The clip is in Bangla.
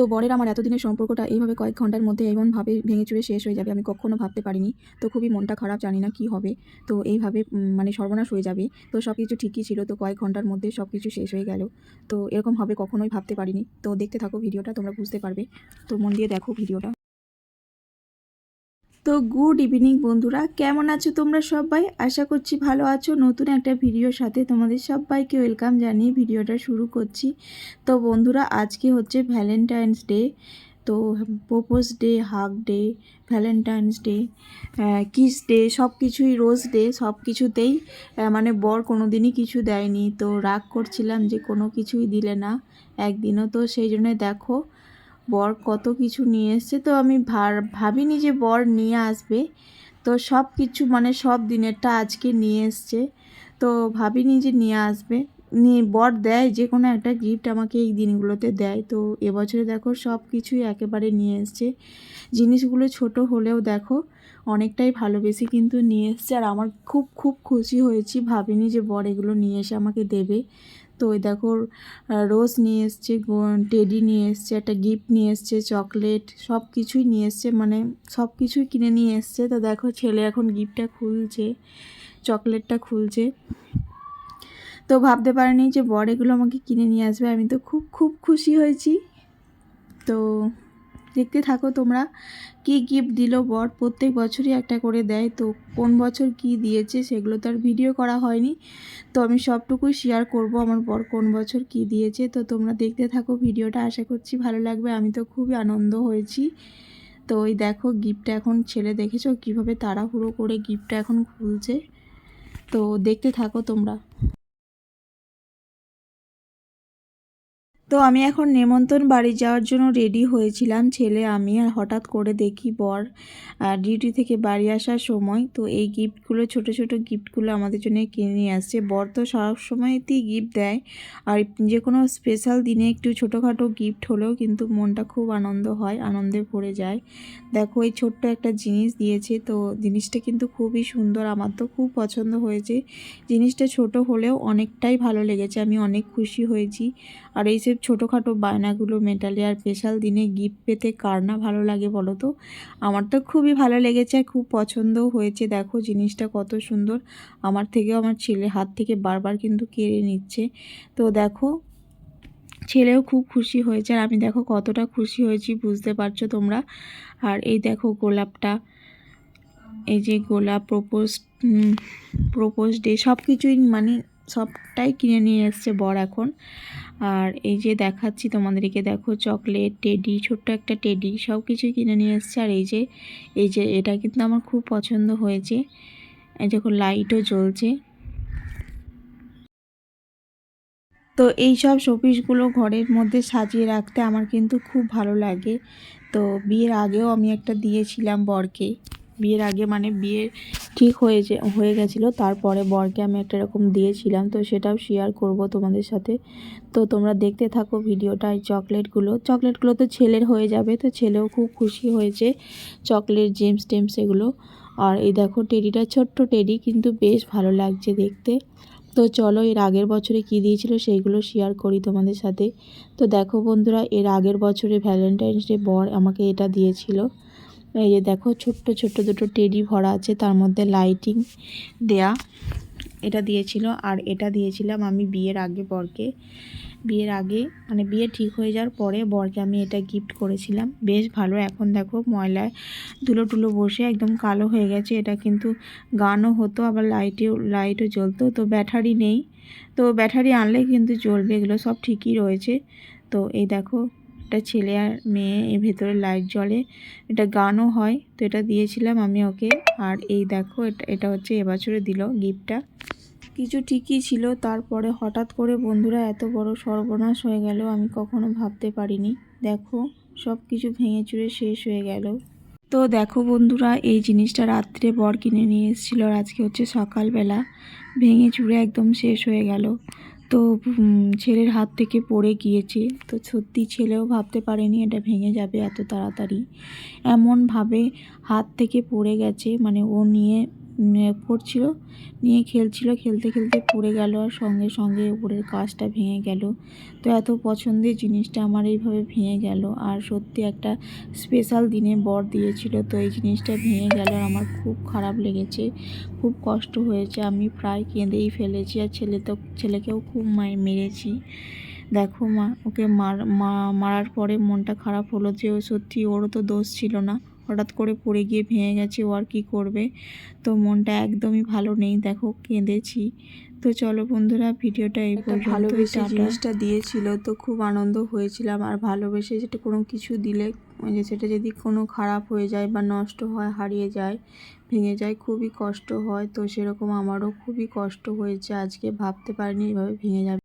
তো বরের আমার এতদিনের সম্পর্কটা এইভাবে কয়েক ঘণ্টার মধ্যে এমনভাবে ভেঙে চুড়ে শেষ হয়ে যাবে আমি কখনো ভাবতে পারিনি। তো খুবই মনটা খারাপ, জানি না কি হবে। তো এইভাবে মানে সর্বনাশ হয়ে যাবে। তো সব কিছু ঠিকই ছিল, তো কয়েক ঘণ্টার মধ্যে সব কিছু শেষ হয়ে গেল। তো এরকম হবে কখনোই ভাবতে পারিনি। তো দেখতে থাকো ভিডিওটা, তোমরা বুঝতে পারবে। তো মন দিয়ে দেখো ভিডিওটা। তো গুড ইভিনিং বন্ধুরা, কেমন আছো তোমরা সবাই? আশা করছি ভালো আছো। নতুন একটা ভিডিওর সাথে তোমাদের সবাইকে ওয়েলকাম জানিয়ে ভিডিওটা শুরু করছি। তো বন্ধুরা, আজকে হচ্ছে ভ্যালেন্টাইন্স ডে, তো propose day, hug day, Valentine's day kiss day সব কিছুই রোজ ডে সব কিছুতেই মানে বর কোনো দিনই কিছু দেয়নি। তো রাগ করছিলাম যে কোনো কিছুই দিলে না, একদিনও তো, সেই জন্য দেখো বর কত কিছু নিয়ে এসছে তো আমি ভাবিনি যে বর নিয়ে আসবে। তো সব কিছু মানে সব দিনেরটা আজকে নিয়ে এসছে। তো ভাবিনি যে নিয়ে আসবে। নিয়ে বর দেয়, যে কোনো একটা গিফট আমাকে এই দিনগুলোতে দেয়। তো এবছরে দেখো সব কিছুই একেবারে নিয়ে এসছে। জিনিসগুলো ছোট হলেও দেখো অনেকটাই ভালোবেসে কিন্তু নিয়ে এসছে। আর আমার খুব খুব খুশি হয়েছি ভাবিনি যে বর এগুলো নিয়ে এসে আমাকে দেবে। তো ওই দেখো রোজ নিয়ে এসছে টেডি নিয়ে এসছে, একটা গিফট নিয়ে এসছে, চকলেট সব কিছুই নিয়ে এসছে মানে সব কিছুই কিনে নিয়ে এসছে। তো দেখো, ছেলে এখন গিফটটা খুলছে, চকলেটটা খুলছে। তো ভাবতে পারিনি যে বর এগুলো আমাকে কিনে নিয়ে আসবে, আমি তো খুব খুব খুশি হয়েছি। তো দেখতে থাকো তোমরা। কি গিফট দিল বর? প্রত্যেক বছরই একটা করে দেয় তো কোন বছর কি দিয়েছে সেগুলো তো আর ভিডিও করা হয়নি। তো আমি সবটুকুই শেয়ার করব আমার বর কোন বছর কি দিয়েছে। তো তোমরা দেখতে থাকো ভিডিওটা আশা করছি ভালো লাগবে। আমি তো খুবই আনন্দ হয়েছি। তো ওই দেখো গিফটটা এখন ছেলে দেখেছ কীভাবে তাড়াহুড়ো করে গিফটটা এখন খুলছে। তো দেখতে থাকো তোমরা। তো আমি এখন নেমন্তন্ন বাড়ি যাওয়ার জন্য রেডি হয়েছিলাম, ছেলে আমি, আর হঠাৎ করে দেখি বর ডিউটি থেকে বাড়ি আসার সময়। তো এই গিফটগুলো ছোট ছোট গিফটগুলো আমাদের জন্য কিনে নিয়ে আসছে। বর তো সব সময়তেই গিফট দেয়। আর যে কোনো স্পেশাল দিনে একটু ছোটোখাটো গিফট হলেও কিন্তু মনটা খুব আনন্দ হয়, আনন্দে ভরে যায়। দেখো, এই ছোট্ট একটা জিনিস দিয়েছে, তো জিনিসটা কিন্তু খুবই সুন্দর, আমার তো খুব পছন্দ হয়েছে। জিনিসটা ছোট হলেও অনেকটাই ভালো লেগেছে, আমি অনেক খুশি হয়েছি। আর এই সব ছোটোখাটো বায়নাগুলো মেটালে আর স্পেশাল দিনে গিফট পেতে কার না ভালো লাগে বলো তো? আমার তো খুবই ভালো লেগেছে আর খুব পছন্দও হয়েছে। দেখো জিনিসটা কত সুন্দর। আমার থেকেও আমার ছেলে হাত থেকে বারবার কিন্তু কেড়ে নিচ্ছে। তো দেখো, ছেলেও খুব খুশি হয়েছে আর আমি দেখো কতটা খুশি হয়েছি, বুঝতে পারছ তোমরা? আর এই দেখো গোলাপটা, এই যে গোলাপ প্রপোজ প্রপোজ ডে সব কিছুই মানে সবটাই কিনে নিয়ে এসছে বর এখন। আর এই যে দেখাচ্ছি তোমাদেরকে, দেখো চকলেট, টেডি, ছোট্ট একটা টেডি সব কিছুই কিনে নিয়ে এসছে। আর এই যে এই যে এটা কিন্তু আমার খুব পছন্দ হয়েছে। এই দেখো, লাইটও জ্বলছে। তো এই সব শোপিসগুলো ঘরের মধ্যে সাজিয়ে রাখতে আমার কিন্তু খুব ভালো লাগে। তো বিয়ের আগেও আমি একটা দিয়েছিলাম বরকে। বিয়ের আগে মানে বিয়ে ঠিক হয়েছে, হয়ে গেছিল। তারপরে বরকে আমি একটা এরকম দিয়েছিলাম, তো সেটাও শেয়ার করব তোমাদের সাথে। তো তোমরা দেখতে থাকো ভিডিওটা এই চকলেটগুলো। চকলেটগুলো তো ছেলের হয়ে যাবে, তো ছেলেও খুব খুশি হয়েছে চকলেট, জেমস টেমস এগুলো। আর এই দেখো টেডিটা, ছোট্ট টেডি, কিন্তু বেশ ভালো লাগছে দেখতে। তো চলো এর আগের বছরে কী দিয়েছিল সেইগুলো শেয়ার করি তোমাদের সাথে। তো দেখো বন্ধুরা, এর আগের বছরে ভ্যালেন্টাইন্স ডে বর আমাকে এটা দিয়েছিল। এই যে দেখো, ছোট্ট ছোট্ট দুটো টেডি ভরা আছে, তার মধ্যে লাইটিং দেয়া। এটা দিয়েছিল, আর এটা দিয়েছিলাম আমি বিয়ের আগে বরকে। বিয়ের আগে মানে বিয়ে ঠিক হয়ে যাওয়ার পরে বরকে আমি এটা গিফট করেছিলাম। বেশ ভালো, এখন দেখো ময়লায় ধুলো টুলো বসে একদম কালো হয়ে গেছে। এটা কিন্তু গানও হতো, আবার লাইটেও, লাইটও জ্বলতো, তো ব্যাটারি নেই। তো ব্যাটারি আনলে কিন্তু জ্বলবে, এগুলো সব ঠিকই রয়েছে। তো এই দেখো এটা ছেলে আর মেয়ে, এর ভেতরে লাইট জ্বলে। এটা গানও হয়, তো এটা দিয়েছিলাম আমি ওকে। আর এই দেখো, এটা এটা হচ্ছে এবছরে দিল গিফটটা কিছু ঠিকই ছিল, তারপরে হঠাৎ করে বন্ধুরা এত বড় সর্বনাশ হয়ে গেল, আমি কখনো ভাবতে পারিনি। দেখো সব কিছু ভেঙে চুরে শেষ হয়ে গেল। তো দেখো বন্ধুরা, এই জিনিসটা রাত্রে বর কিনে নিয়ে এসেছিল আজকে হচ্ছে সকালবেলা। ভেঙে চুরে একদম শেষ হয়ে গেল। তো ছেলের হাত থেকে পড়ে গিয়েছে। তো সত্যি ছেলেও ভাবতে পারেনি এটা ভেঙে যাবে এত তাড়াতাড়ি। এমনভাবে হাত থেকে পড়ে গেছে মানে ও নিয়ে পড়ছিল, নিয়ে খেলছিল, খেলতে খেলতে পড়ে গেল আর সঙ্গে সঙ্গে উপরের কাজটা ভেঙে গেল। তো এত পছন্দের জিনিসটা আমার এইভাবে ভেঙে গেল আর সত্যি একটা স্পেশাল দিনে বর দিয়েছিল, তো এই জিনিসটা ভেঙে গেল আর আমার খুব খারাপ লেগেছে, খুব কষ্ট হয়েছে। আমি প্রায় কেঁদেই ফেলেছি আর ছেলে তো, ছেলেকেও খুব মায় মেরেছি। দেখো মা, ওকে মার মারার পরে মনটা খারাপ হলো যে ও সত্যি ওরও তো দোষ ছিল না। হঠাৎ করে পড়ে গিয়ে ভেঙে গেছে ও আর কী করবে? তো মনটা একদমই ভালো নেই দেখো কেঁদেছি। তো চলো বন্ধুরা ভিডিওটা এই একটা পর্যন্তই ভালোবেসে জিনিসটা দিয়েছিল তো খুব আনন্দ হয়েছিলাম। আর ভালোবেসে যেটা কোনো কিছু দিলে যে সেটা যদি কোনো খারাপ হয়ে যায় বা নষ্ট হয় হারিয়ে যায় ভেঙে যায় খুবই কষ্ট হয়। তো সেরকম আমারও খুবই কষ্ট হয়েছে। আজকে ভাবতে পারিনি এভাবে ভেঙে যাবে।